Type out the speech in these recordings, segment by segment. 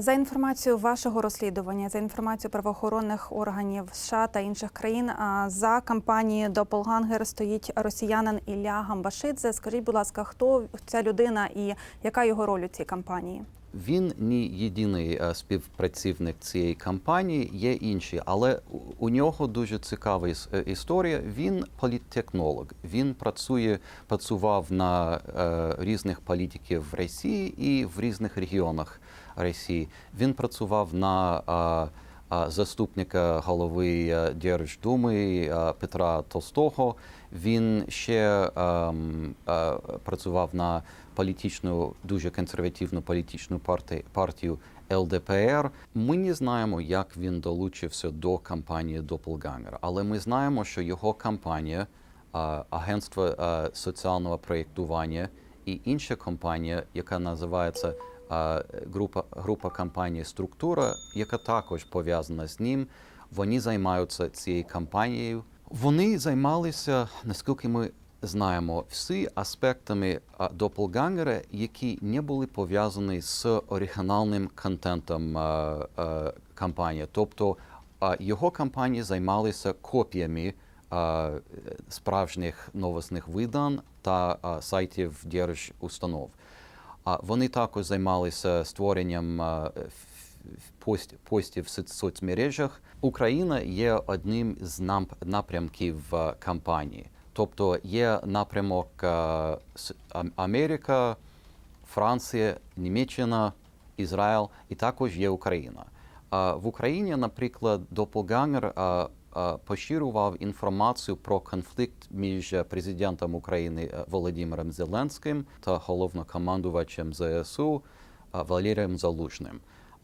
За інформацією вашого розслідування, за інформацією правоохоронних органів США та інших країн, за кампанією Дополгангер стоїть росіянин Ілля Гамбашидзе. Скажіть, будь ласка, хто ця людина і яка його роль у цій кампанії? Він не єдиний е, співпрацівник цієї кампанії, є інші, але у- нього дуже цікава е, історія. Він політтехнолог. Він працює, працював на е, різних політиків в Росії і в різних регіонах Росії. Він працював на заступника голови Держдуми Петра Толстого. Він ще ем, працював на політичну, дуже консервативну політичну партію ЛДПР. Ми не знаємо, як він долучився до кампанії Doppelganger, але ми знаємо, що його кампанія, агентство соціального проєктування і інша компанія, яка називається група, група компанії Структура, яка також пов'язана з ним, вони займаються цією кампанією. Вони займалися, наскільки ми знаємо, всі аспектами а, Doppelganger, які не були пов'язані з оригінальним контентом кампанії. Тобто його кампанії займалися копіями справжніх новосних видань та сайтів держустанов. А вони також займалися створенням постів в соцмережах. Україна є одним з нам- напрямків кампанії. Тобто є напрямок Ам- Америка, Франція, Німеччина, Ізраїль і також є Україна. В Україні, наприклад, Doppelganger а, а, поширював інформацію про конфлікт між президентом України е, Володимиром Зеленським та головнокомандувачем ЗСУ Валерієм Залужним.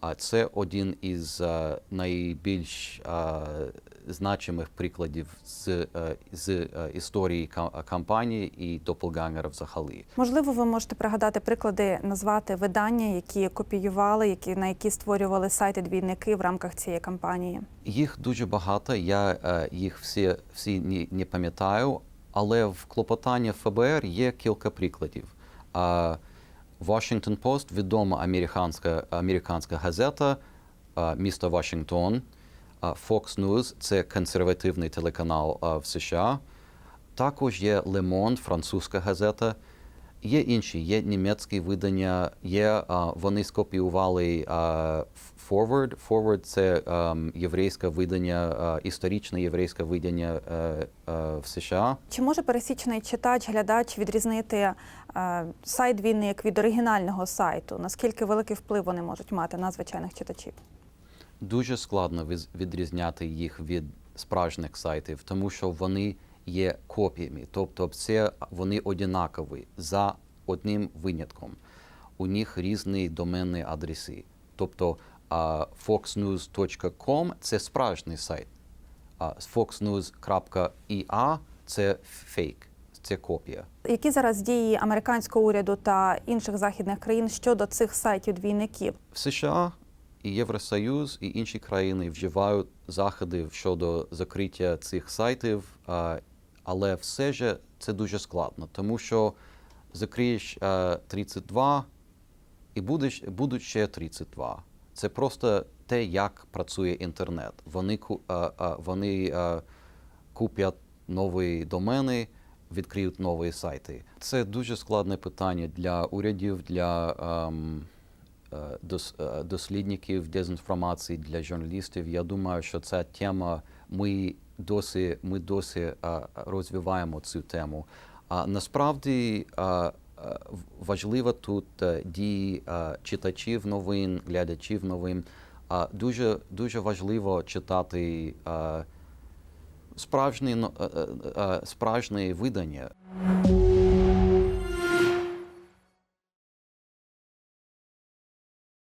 А це один із е, найбільш е, значимих прикладів з, е, з історії ка- кампанії і Doppelganger взагалі. Можливо, ви можете пригадати приклади, назвати видання, які копіювали, які на які створювали сайти двійники в рамках цієї кампанії. Їх дуже багато. Я їх всі, всі не, не пам'ятаю, але в клопотанні ФБР є кілька прикладів. Washington Post відома американська, американська газета е, міста Вашингтон. Е, Fox News це консервативний телеканал е, в США. Також є Le Monde, французька газета. Є інші, є німецькі видання, є а, вони скопіювали а, Forward. Forward – це єврейське видання, а, історичне єврейське видання е, е, в США. Чи може пересічний читач, глядач відрізнити е, сайт двійник від оригінального сайту? Наскільки великий вплив вони можуть мати на звичайних читачів? Дуже складно відрізняти їх від справжніх сайтів, тому що вони є копіями, тобто це вони однакові за одним винятком. У них різні доменні адреси. Тобто foxnews.com – це справжній сайт, а foxnews.ia – це фейк, це копія. Які зараз дії американського уряду та інших західних країн щодо цих сайтів двійників? В США і Євросоюз і інші країни вживають заходи щодо закриття цих сайтів, але все ж це дуже складно, тому що закриєш а, 32 і будеш, будуть ще 32. Це просто те, як працює інтернет. Вони, а, а, вони куплять нові домени, відкриють нові сайти. Це дуже складне питання для урядів, для ем, е, дос- е, дослідників дезінформації, для журналістів. Я думаю, що ця тема ми досі, ми досі е, розвиваємо цю тему. А насправді е, е, важливо тут дії читачів новин, глядачів новин. А Дуже, дуже важливо читати справжні, справжні видання.